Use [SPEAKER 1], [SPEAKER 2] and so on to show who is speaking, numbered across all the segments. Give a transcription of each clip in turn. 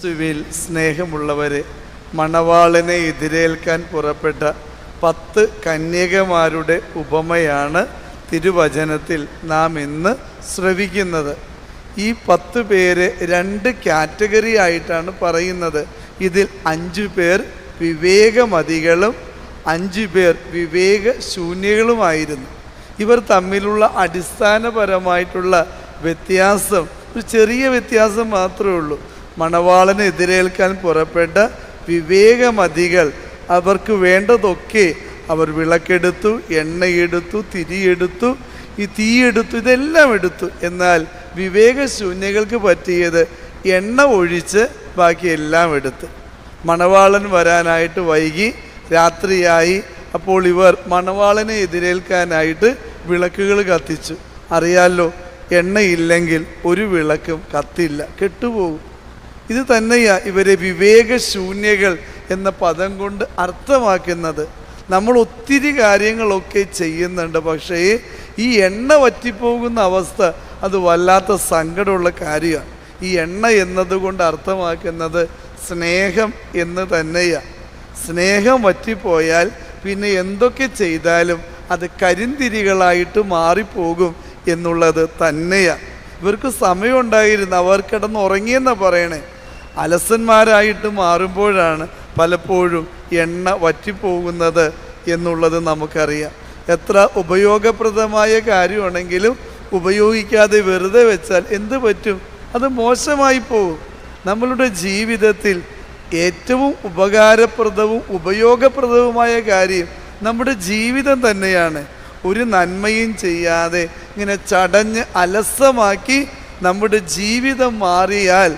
[SPEAKER 1] ക്രിസ്തുവിൽ സ്നേഹമുള്ളവരെ മണവാളനെ എതിരേൽക്കാൻ പുറപ്പെട്ട പത്ത് കന്യകമാരുടെ ഉപമയാണ് തിരുവചനത്തിൽ നാം ഇന്ന് ശ്രവിക്കുന്നത്. ഈ പത്ത് പേര് രണ്ട് കാറ്റഗറി ആയിട്ടാണ് പറയുന്നത്. ഇതിൽ അഞ്ചു പേർ വിവേകമതികളും അഞ്ചു പേർ വിവേകശൂന്യകളുമായിരുന്നു. ഇവർ തമ്മിലുള്ള അടിസ്ഥാനപരമായിട്ടുള്ള വ്യത്യാസം ഒരു ചെറിയ വ്യത്യാസം മാത്രമേ ഉള്ളൂ. മണവാളനെ എതിരേൽക്കാൻ പുറപ്പെട്ട വിവേകമതികൾ അവർക്ക് വേണ്ടതൊക്കെ അവർ വിളക്കെടുത്തു എണ്ണയെടുത്തു തിരിയെടുത്തു ഈ തീയെടുത്തു ഇതെല്ലാം എടുത്തു. എന്നാൽ വിവേകശൂന്യകൾക്ക് പറ്റിയത് എണ്ണ ഒഴിച്ച് ബാക്കി എല്ലാം എടുത്ത്. മണവാളൻ വരാനായിട്ട് വൈകി രാത്രിയായി. അപ്പോൾ ഇവർ മണവാളനെ എതിരേൽക്കാനായിട്ട് വിളക്കുകൾ കത്തിച്ചു. അറിയാലോ എണ്ണയില്ലെങ്കിൽ ഒരു വിളക്കും കത്തില്ല കെട്ടുപോകും. ഇത് തന്നെയാ ഇവരെ വിവേകശൂന്യകൾ എന്ന പദം കൊണ്ട് അർത്ഥമാക്കുന്നത്. നമ്മൾ ഒത്തിരി കാര്യങ്ങളൊക്കെ ചെയ്യുന്നുണ്ട് പക്ഷേ ഈ എണ്ണ വറ്റിപ്പോകുന്ന അവസ്ഥ അത് വല്ലാത്ത സങ്കടമുള്ള കാര്യമാണ് ഈ എണ്ണ എന്നതുകൊണ്ട് അർത്ഥമാക്കുന്നത് സ്നേഹം എന്ന് തന്നെയാണ് സ്നേഹം വറ്റിപ്പോയാൽ പിന്നെ എന്തൊക്കെ ചെയ്താലും അത് കരിന്തിരികളായിട്ട് മാറിപ്പോകും എന്നുള്ളത് തന്നെയാണ് ഇവർക്ക് സമയമുണ്ടായിരുന്നു അവർ കിടന്ന് ഉറങ്ങിയെന്നാ പറയണേ. അലസന്മാരായിട്ട് മാറുമ്പോഴാണ് പലപ്പോഴും എണ്ണ വറ്റിപ്പോകുന്നത് എന്നുള്ളത് നമുക്കറിയാം. എത്ര ഉപയോഗപ്രദമായ കാര്യമാണെങ്കിലും ഉപയോഗിക്കാതെ വെറുതെ വെച്ചാൽ എന്ത് പറ്റും? അത് മോശമായി പോകും നമ്മളുടെ ജീവിതത്തിൽ ഏറ്റവും ഉപകാരപ്രദവും ഉപയോഗപ്രദവുമായ കാര്യം നമ്മുടെ ജീവിതം തന്നെയാണ്. ഒരു നന്മയും ചെയ്യാതെ ഇങ്ങനെ ചടഞ്ഞ് അലസമാക്കി നമ്മുടെ ജീവിതം മാറിയാൽ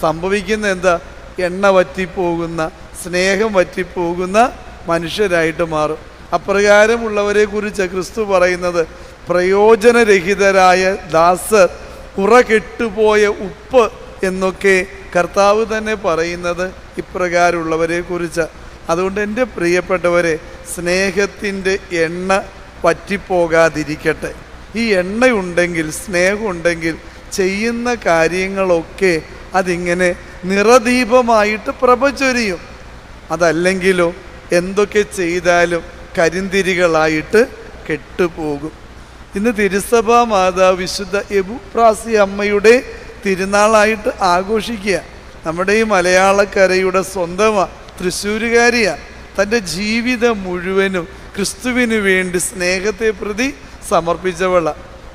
[SPEAKER 1] സംഭവിക്കുന്ന എന്താ? എണ്ണ വറ്റിപ്പോകുന്ന സ്നേഹം വറ്റിപ്പോകുന്ന മനുഷ്യരായിട്ട് മാറും. അപ്രകാരമുള്ളവരെ കുറിച്ച് ക്രിസ്തു പറയുന്നത് പ്രയോജനരഹിതരായ ദാസർ ഉറ കെട്ടുപോയ ഉപ്പ് എന്നൊക്കെ കർത്താവ് തന്നെ പറയുന്നത് ഇപ്രകാരമുള്ളവരെ കുറിച്ച് അതുകൊണ്ട് എന്റെ പ്രിയപ്പെട്ടവരെ സ്നേഹത്തിന്റെ എണ്ണ പറ്റിപ്പോകാതിരിക്കട്ടെ ഈ എണ്ണയുണ്ടെങ്കിൽ സ്നേഹമുണ്ടെങ്കിൽ ചെയ്യുന്ന കാര്യങ്ങളൊക്കെ അതിങ്ങനെ നിറദീപമായിട്ട് പ്രഭചൊരിയും അതല്ലെങ്കിലോ എന്തൊക്കെ ചെയ്താലും കരിന്തിരികളായിട്ട് കെട്ടുപോകും. ഇന്ന് തിരുസഭാ മാതാവ് വിശുദ്ധ എബുപ്രാസി അമ്മയുടെ തിരുനാളായിട്ട് ആഘോഷിക്കുക. നമ്മുടെ ഈ മലയാളക്കരയുടെ സ്വന്തമാ തൃശ്ശൂരുകാരിയാണ് തന്റെ ജീവിതം മുഴുവനും ക്രിസ്തുവിന് വേണ്ടി സ്നേഹത്തെ പ്രതി സമർപ്പിച്ചവള.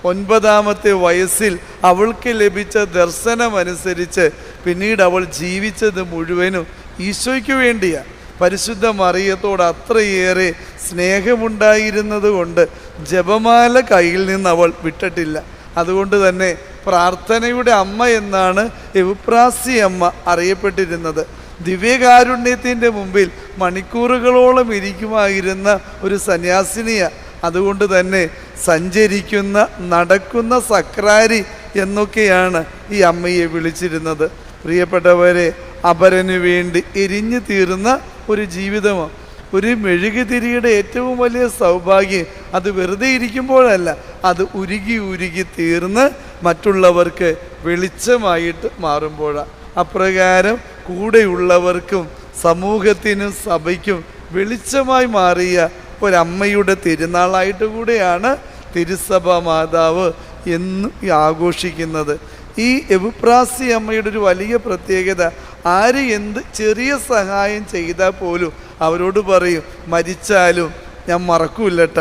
[SPEAKER 1] ഒൻപതാമത്തെ വയസ്സിൽ അവൾക്ക് ലഭിച്ച ദർശനമനുസരിച്ച് പിന്നീട് അവൾ ജീവിച്ചത് മുഴുവനും ഈശോയ്ക്ക് വേണ്ടിയാ. പരിശുദ്ധ മറിയത്തോട് അത്രയേറെ സ്നേഹമുണ്ടായിരുന്നത് കൊണ്ട് ജപമാല കയ്യിൽ നിന്ന് അവൾ വിട്ടിട്ടില്ല. അതുകൊണ്ട് തന്നെ പ്രാർത്ഥനയുടെ അമ്മ എന്നാണ് എവുപ്രാസി അമ്മ അറിയപ്പെട്ടിരുന്നത്. ദിവ്യകാരുണ്യത്തിന്റെ മുമ്പിൽ മണിക്കൂറുകളോളം ഇരിക്കുമായിരുന്ന ഒരു സന്യാസിനിയ. അതുകൊണ്ട് തന്നെ സഞ്ചരിക്കുന്ന നടക്കുന്ന സക്രാരി എന്നൊക്കെയാണ് ഈ അമ്മയെ വിളിച്ചിരുന്നത്. പ്രിയപ്പെട്ടവരെ അപരനു വേണ്ടി എരിഞ്ഞു തീർന്ന ഒരു ജീവിതമാണ് ഒരു മെഴുകുതിരിയുടെ ഏറ്റവും വലിയ സൗഭാഗ്യം അത് വെറുതെ ഇരിക്കുമ്പോഴല്ല അത് ഉരുകി ഉരുകി തീർന്ന് മറ്റുള്ളവർക്ക് വെളിച്ചമായിട്ട് മാറുമ്പോഴാണ് അപ്രകാരം കൂടെയുള്ളവർക്കും സമൂഹത്തിനും സഭയ്ക്കും വെളിച്ചമായി മാറിയ ഒരമ്മയുടെ തിരുനാളായിട്ട് കൂടെയാണ് തിരുസഭ മാതാവ് എന്നും ആഘോഷിക്കുന്നത്. ഈ എബുപ്രാസി അമ്മയുടെ ഒരു വലിയ പ്രത്യേകത ആര് എന്ത് ചെറിയ സഹായം ചെയ്താൽ പോലും അവരോട് പറയും മരിച്ചാലും ഞാൻ മറക്കൂല്ലട്ട.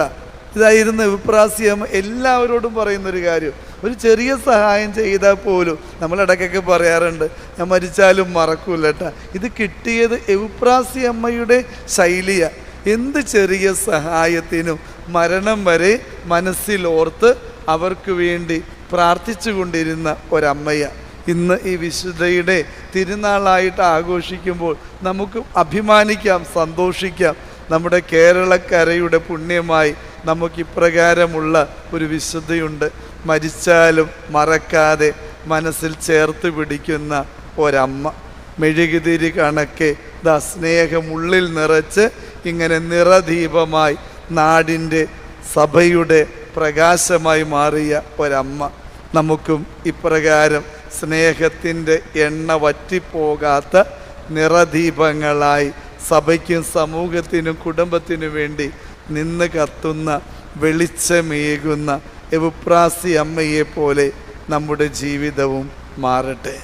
[SPEAKER 1] ഇതായിരുന്നു എബുപ്രാസി അമ്മ എല്ലാവരോടും പറയുന്നൊരു കാര്യം. ഒരു ചെറിയ സഹായം ചെയ്താൽ പോലും നമ്മളിടയ്ക്കൊക്കെ പറയാറുണ്ട് ഞാൻ മരിച്ചാലും മറക്കൂല്ലട്ട. ഇത് കിട്ടിയത് എവുപ്രാസി അമ്മയുടെ ശൈലിയാണ് എന്ത് ചെറിയ സഹായത്തിനും മരണം വരെ മനസ്സിലോർത്ത് അവർക്ക് വേണ്ടി പ്രാർത്ഥിച്ചു കൊണ്ടിരുന്ന ഒരമ്മയ. ഇന്ന് ഈ വിശുദ്ധയുടെ തിരുനാളായിട്ട് ആഘോഷിക്കുമ്പോൾ നമുക്ക് അഭിമാനിക്കാം സന്തോഷിക്കാം. നമ്മുടെ കേരളക്കരയുടെ പുണ്യമായി നമുക്ക് ഇപ്രകാരമുള്ള ഒരു വിശുദ്ധയുണ്ട്. മരിച്ചാലും മറക്കാതെ മനസ്സിൽ ചേർത്ത് പിടിക്കുന്ന ഒരമ്മ. മെഴുകുതിരി കണക്കെ ദ സ്നേഹം ഉള്ളിൽ നിറച്ച് ഇങ്ങനെ നിറദീപമായി നാടിന്റെ സഭയുടെ പ്രകാശമായി മാറിയ ഒരമ്മ. നമുക്കും ഇപ്രകാരം സ്നേഹത്തിന്റെ എണ്ണ വറ്റിപ്പോകാത്ത നിറദീപങ്ങളായി സഭയ്ക്കും സമൂഹത്തിനും കുടുംബത്തിനും വേണ്ടി നിന്ന് കത്തുന്ന വെളിച്ചമേകുന്ന എവുപ്രാസി അമ്മയെ പോലെ നമ്മുടെ ജീവിതവും മാറട്ടെ.